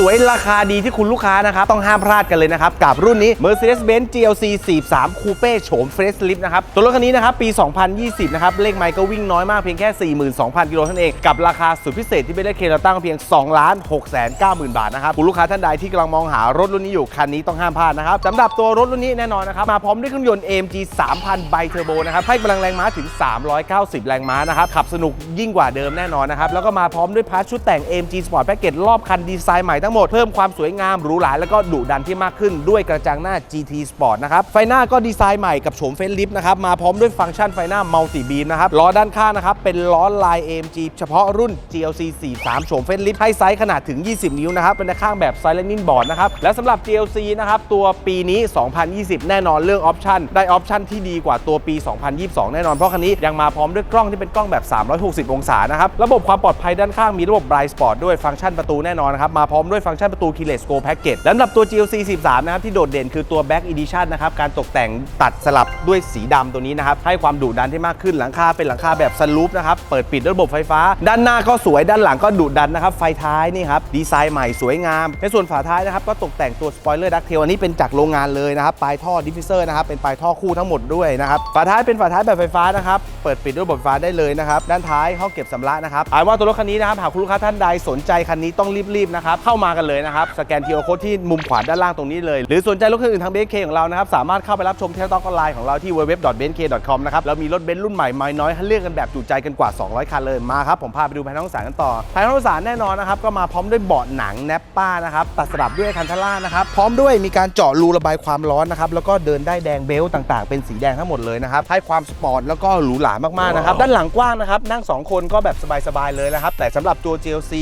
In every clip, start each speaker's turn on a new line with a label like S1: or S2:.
S1: สวยราคาดีที่คุณลูกค้านะครับ ต้องห้ามพลาดกันเลยนะครับ กับรุ่นนี้ Mercedes-Benz GLC 43 Coupe โฉม Facelift นะครับ ตัวรถคันนี้นะครับ ปี 2020 นะครับ เลขไมล์ก็วิ่งน้อยมากเพียงแค่ 42,000 กิโลเท่านั้นเอง กับราคาสุดพิเศษที่ไม่ได้เคลตั้งเพียง 2 ล้าน6แสน9หมื่นบาทนะครับ คุณลูกค้าท่านใดที่กำลังมองหารถรุ่นนี้อยู่คันนี้ต้องห้ามพลาดนะครับสำหรับตัวรถรุ่นนี้แน่นอนนะครับมาพร้อมด้วยเครื่องยนต์ AMG 3000 ไบเทอร์โบนะครับให้กำลังแรงม้าถึง 390 แรงม้านะครับขับสนุกยิ่งกว่าเดิมแน่นอนนะครับแล้วก็มาพร้อมด้วยพาร์ทชุดแต่ง AMG Sport Package รอบคันดีไซน์ใหม่ทั้งหมด เพิ่มความสวยงามหรูหราแล้วก็ดุดันที่มากขึ้นด้วยกระจังหน้า GT Sport นะครับ ไฟหน้าก็ดีไซน์ใหม่กับโฉมเฟนลิฟนะครับ มาพร้อมด้วยฟังก์ชันไฟหน้ามัลติบีมนะครับ ล้อด้านข้างนะครับ เป็นล้อลาย AMG เฉพาะรุ่น GLC 43 โฉมเฟนลิฟให้ไซส์ขนาดถึง 20 นิ้วนะครับ เป็นข้างแบบ Silent Board นะครับ และสำหรับ GLC นะครับ ตัวปีนี้ 2020 แน่นอนเรื่องออปชันได้ออปชันที่ดีกว่าตัวปี 2022 แน่นอนเพราะคันนี้ยังมาพร้อมด้วยกล้องที่เป็นกล้องแบบ 360 องศานะครับ ระบบความปลอดภัยด้านข้างมีระบบ Bright Spot ด้วยฟังก์ชันประตูแน่นอนนะครับมาพร้อมด้วยยฟังก์ชันประตู Keyless Go Package และสำหรับตัว GLC 13นะครับที่โดดเด่นคือตัว Back Edition นะครับการตกแต่งตัดสลับด้วยสีดำตัวนี้นะครับให้ความดุดันที่มากขึ้นหลังคาเป็นหลังคาแบบซันรูฟนะครับเปิดปิดระบบไฟฟ้า ด้านหน้าก็สวยด้านหลังก็ดุดันนะครับไฟท้ายนี่ครับดีไซน์ใหม่สวยงาม ในส่วนฝาท้ายนะครับก็ตกแต่งตัวสปอยเลอร์ดักเทลอันนี้เป็นจากโรงงานเลยนะครับปลายท่อดิฟฟิเซอร์นะครับเป็นปลายท่อคู่ทั้งหมดด้วยนะครับฝาท้ายเป็นฝาท้ายแบบไฟฟ้านะครับเปิดปิดด้วยระบบไฟฟ้าได้เลยนะครับด้านท้ายห้องเก็บสำระนะครับอานว่าตัวรถคันนี้นะครับหากคุณลูกค้าท่านใดสนใจคันนี้ต้องรีบๆนะครับเข้ามากันเลยนะครับ สแกนทีโอโค้ดที่มุมขวาด้านล่างตรงนี้เลย หรือสนใจรถคันอื่นทางเบนเคของเรานะครับ สามารถเข้าไปรับชมที่ต็อกออนไลน์ของเราที่ www.benk.com นะครับแล้วมีรถเบนซ์รุ่นใหม่ไม่น้อยให้เลือกกันแบบจุใจกันกว่า 200 คันเลยมาครับผมพาไปดูภายในห้องสารกันต่อภายในห้องสารแน่นอนนะครับก็มาพร้อมด้วยเบาะหนังแนปป้านะครับตัดสลับด้วยคันทล่านะครับพร้อมด้วยมีการเจาะรูระบายความร้อนนะครับแล้วก็เดินได้แดงเบลต์ต่างๆ เป็นสีแดงทั้งหมดเลยนะครับให้ความสปอร์ตแล้วก็หรูหรามากๆนะครับด้านหลังกว้างนะครับนั่ง 2 คนก็แบบสบายๆเลยนะครับแต่สำหรับตัว GLC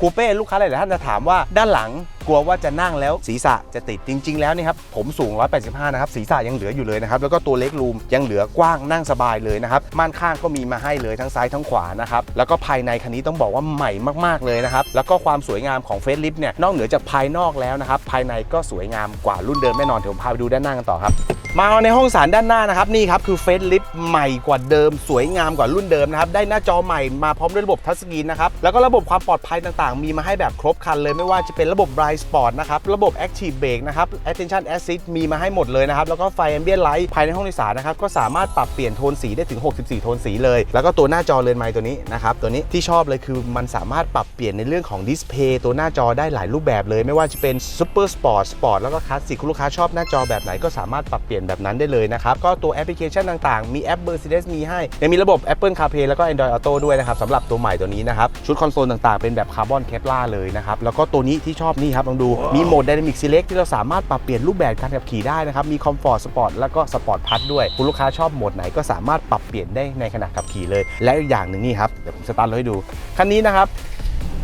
S1: คูเป้ลูกค้าหลายๆท่านจะถามว่าด้านหลังกลัวว่าจะนั่งแล้วศีรษะจะติดจริง ๆ แล้วนี่ครับผมสูง 185 นะครับศีรษะยังเหลืออยู่เลยนะครับแล้วก็ตัวเล็กรูมยังเหลือกว้างนั่งสบายเลยนะครับม่านข้างก็มีมาให้เลยทั้งซ้ายทั้งขวานะครับแล้วก็ภายในคันนี้ต้องบอกว่าใหม่มากๆเลยนะครับแล้วก็ความสวยงามของเฟซลิฟเนี่ยนอกเหนือจากภายนอกแล้วนะครับภายในก็สวยงามกว่ารุ่นเดิมแน่นอนเดี๋ยวผมพาไปดูด้านหน้ากันต่อครับ มาในห้องสารด้านหน้านะครับนี่ครับคือเฟสลิฟใหม่กว่าเดิม สวยงามกว่ารุ่นเดิมนะครับได้หน้าจอใหม่มาพร้อมด้วยระบบทัชสกรีนนะครับแล้วก็ระบบความปลอดภัยต่างๆ มีมาให้แบบครบครันเลยไม่ว่าจะเป็นระบบ Bright Spot นะครับระบบ Active Brake นะครับ Attention Assist มีมาให้หมดเลยนะครับแล้วก็ไฟ Ambient Light ภายในห้องโดยสารนะครับก็สามารถปรับเปลี่ยนโทนสีได้ถึง 64 โทนสีเลย แล้วก็ตัวหน้าจอเรือนไม้ตัวนี้นะครับตัวนี้ที่ชอบเลยคือมันสามารถปรับเปลี่ยนในเรื่องของดิสเพย์ตัวหน้าจอได้หลายรูปแบบเลย ไม่ว่าจะเป็น Super Sport Sport แล้วก็ Classic คุณลูกค้าชอบหน้าจอแบบไหนก็สามารถปรับเปลี่ยนแบบนั้นได้เลยนะครับ ก็ตัวแอปพลิเคชันต่างๆ มีแอป Mercedes มีให้ยังมีระบบ Apple CarPlay แล้วก็ Android Auto ด้วยนะครับสำหรับตัวใหม่ตัวนี้นะครับ ชุดคอนโซลต่างๆ เป็นแบบคาร์บอนเคปลาเลยนะครับ แล้วก็ตัวนี้ที่ชอบนี่ครับลองดูมีโหมด Dynamic Select ที่เราสามารถปรับเปลี่ยนรูปแบบการขับขี่ได้นะครับมี Comfort Sport แล้วก็ Sport Plus ด้วยคุณลูกค้าชอบโหมดไหนก็สามารถปรับเปลี่ยนได้ในขณะขับขี่เลย และอีกอย่างหนึ่งนี่ครับเดี๋ยวผมสตาร์ทรถให้ดูคันนี้นะครับ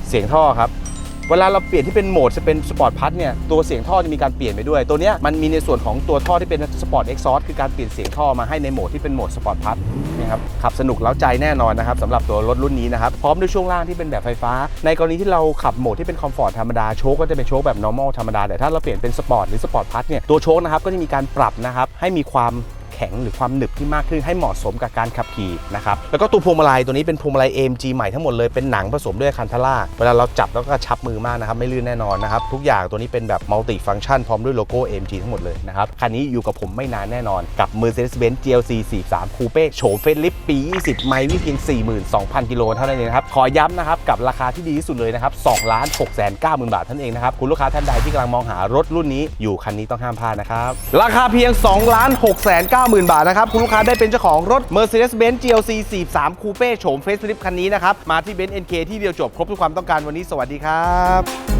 S1: เสียงท่อครับ เวลาเราเปลี่ยนที่เป็นโหมดจะเป็นสปอร์ตพัทเนี่ยตัวเสียงท่อจะมีการเปลี่ยนไปด้วย ตัวเนี้ยมันมีในส่วนของตัวท่อที่เป็นสปอร์ตเอ็กซอคือการเปลี่ยนเสียงท่อมาให้ในโหมดที่เป็นโหมดสปอร์ตพัทนะครับขับสนุกเล้าใจแน่นอนนะครับสำหรับตัวรถรุ่นนี้นะครับพร้อมด้วยช่วงล่างที่เป็นแบบไฟฟ้า ในกรณีที่เราขับโหมดที่เป็นคอมฟอร์ตธรรมดาโชคก็จะเป็นโชคแบบ normal ธรรมดาแต่ถ้าเราเปลี่ยนเป็นสปอร์ตหรือสปอร์ตพัทเนี่ยตัวโชคนะครับก็จะมีการปรับนะครับให้มีความ ข็งหรือความหนึบที่มากขึ้นให้เหมาะสมกับการขับขี่นะครับแล้วก็ตัวพวงมาลัยตัวนี้เป็นพวงมาลัย AMG ใหม่ทั้งหมดเลยเป็นหนังผสมด้วยคันทล่าเวลาเราจับแล้วก็ชับมือมากนะครับไม่ลื่นแน่นอนนะครับทุกอย่างตัวนี้เป็นแบบมัลติฟัง c t ชันพร้อมด้วยโลโก้ AMG ทั้งหมดเลยนะครับคันนี้อยู่กับผมไม่นานแน่นอนกับ Mercedes-Benz GLC 43 Coupe โฉมเฟรนลิฟปี 20 ไมล์วิ่งเพียง 42,000 กิโลเท่านั้นเองครับขอย้ำนะครับกับราคาที่ดีที่สุดเลยนะครับ2ล้าน6 9 0 0 0 0บาทท่านั้นเองนะครับคุณลูกค้าท่านใดที่กำลังมองหารถรุ่นนี้อยู่คันนี้ต้องห้ามพลาดนะครับราคาเพียง2ล้าน6 9 0 0 0 0 บาทนะครับ คุณลูกค้าได้เป็นเจ้าของรถ Mercedes-Benz GLC 43 Coupe โฉมเฟสลิฟคันนี้นะครับ มาที่ Benz NK ที่เดียวจบ ครบทุกความต้องการวันนี้สวัสดีครับ